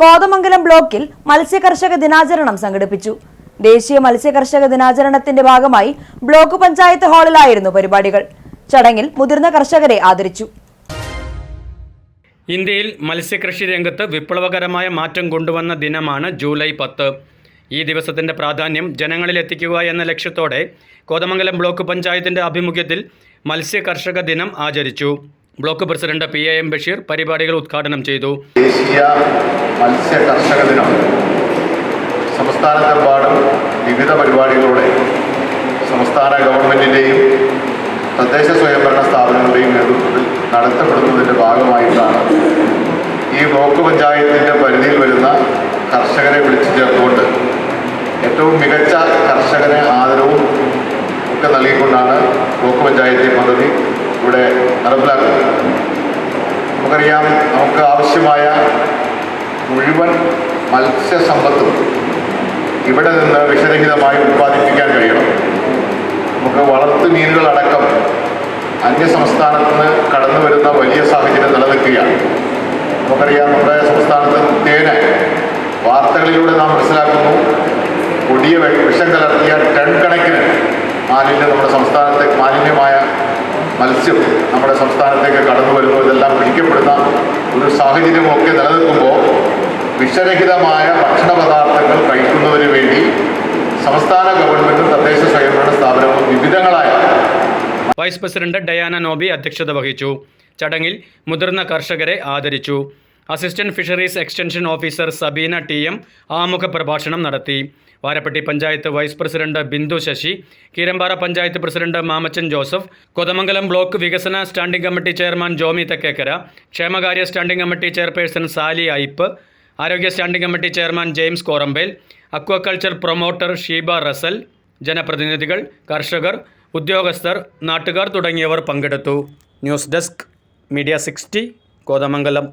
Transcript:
കോതമംഗലം ബ്ലോക്കിൽ മത്സ്യകർഷക ദിനാചരണം സംഘടിപ്പിച്ചു. ദേശീയ മത്സ്യകർഷക ദിനാചരണത്തിന്റെ ഭാഗമായി ബ്ലോക്ക് പഞ്ചായത്ത് ഹാളിലായിരുന്നു പരിപാടികൾ. ചടങ്ങിൽ മുതിർന്ന കർഷകരെ ആദരിച്ചു. ഇന്ത്യയിൽ മത്സ്യകൃഷി രംഗത്ത് വിപ്ലവകരമായ മാറ്റം കൊണ്ടുവന്ന ദിനമാണ് ജൂലൈ പത്ത്. ഈ ദിവസത്തിന്റെ പ്രാധാന്യം ജനങ്ങളിൽ എത്തിക്കുക എന്ന ലക്ഷ്യത്തോടെ കോതമംഗലം ബ്ലോക്ക് പഞ്ചായത്തിന്റെ ആഭിമുഖ്യത്തിൽ മത്സ്യകർഷക ദിനം ആചരിച്ചു. Block president P A M Basheer പരിപാടികൾ ഉദ്ഘാടനം ചെയ്തു. ദേശീയ മത്സ്യ കർഷക ദിനം സംസ്ഥാനത്തെമ്പാടും വിവിധ പരിപാടികളോടെ സംസ്ഥാന ഗവൺമെന്റിന്റെയും തദ്ദേശ സ്വയംഭരണ സ്ഥാപനങ്ങളുടെയും നേതൃത്വത്തിൽ നടത്തപ്പെടുന്നതിന്റെ ഭാഗമായിട്ടാണ് ഈ ബ്ലോക്ക് പഞ്ചായത്തിന്റെ പരിധിയിൽ വരുന്ന കർഷകരെ വിളിച്ചു ചേർത്തുകൊണ്ട് ഏറ്റവും മികച്ച കർഷകന് ആദരവും ഒക്കെ നൽകിക്കൊണ്ടാണ് ബ്ലോക്ക് പഞ്ചായത്ത് പദ്ധതി ഇവിടെ നടപ്പിലാക്കുന്നത്. നമുക്കറിയാം നമുക്ക് ആവശ്യമായ മുഴുവൻ മത്സ്യസമ്പത്തും ഇവിടെ നിന്ന് വിഷരഹിതമായി ഉത്പാദിപ്പിക്കാൻ കഴിയണം. നമുക്ക് വളർത്തു മീനുകളടക്കം അന്യ സംസ്ഥാനത്ത് നിന്ന് കടന്നു വരുന്ന വലിയ സാഹചര്യം നിലനിൽക്കുകയാണ്. നമുക്കറിയാം നമ്മുടെ സംസ്ഥാനത്ത് തേന് വാർത്തകളിലൂടെ നാം മനസ്സിലാക്കുന്നു. കൊടിയ വിഷം കലർത്തിയ ടൺ കണക്കിന് മാലിന്യം നമ്മുടെ സംസ്ഥാനത്തെ മാലിന്യമായ മത്സ്യം നമ്മുടെ സംസ്ഥാനത്തേക്ക് കടന്നു വരുന്നു. ഇതെല്ലാം പിടിക്കപ്പെടുന്ന ഒരു സാഹചര്യമൊക്കെ നിലനിൽക്കുമ്പോൾ വിഷരഹിതമായ ഭക്ഷണ പദാർത്ഥങ്ങൾ കഴിക്കുന്നതിന് വേണ്ടി സംസ്ഥാന ഗവൺമെന്റും തദ്ദേശ സ്വയംഭരണ സ്ഥാപനവും വിവിധങ്ങളായ വൈസ് പ്രസിഡന്റ് ഡയാന നോബി അധ്യക്ഷത വഹിച്ചു. ചടങ്ങിൽ മുതിർന്ന കർഷകരെ ആദരിച്ചു. Assistant fisheries extension officer Sabeena T M ആമുഖ പ്രഭാഷണം നടത്തി. Varappetty panchayat vice president Bindu Sasi Keerampara panchayat president Mamachan Joseph Kothamangalam block വികസന standing committee chairman Jomy Thekkekara ക്ഷേമകാര്യ standing committee chairperson Sally Ipe ആരോഗ്യ standing committee chairman James Korambel aquaculture promoter Sheeba Russel ജനപ്രതിനിധികൾ കർഷകർ ഉദ്യോഗസ്ഥർ നാട്ടുകാർ തുടങ്ങിയവർ പങ്കെടുത്തു. News desk media sixty Kothamangalam.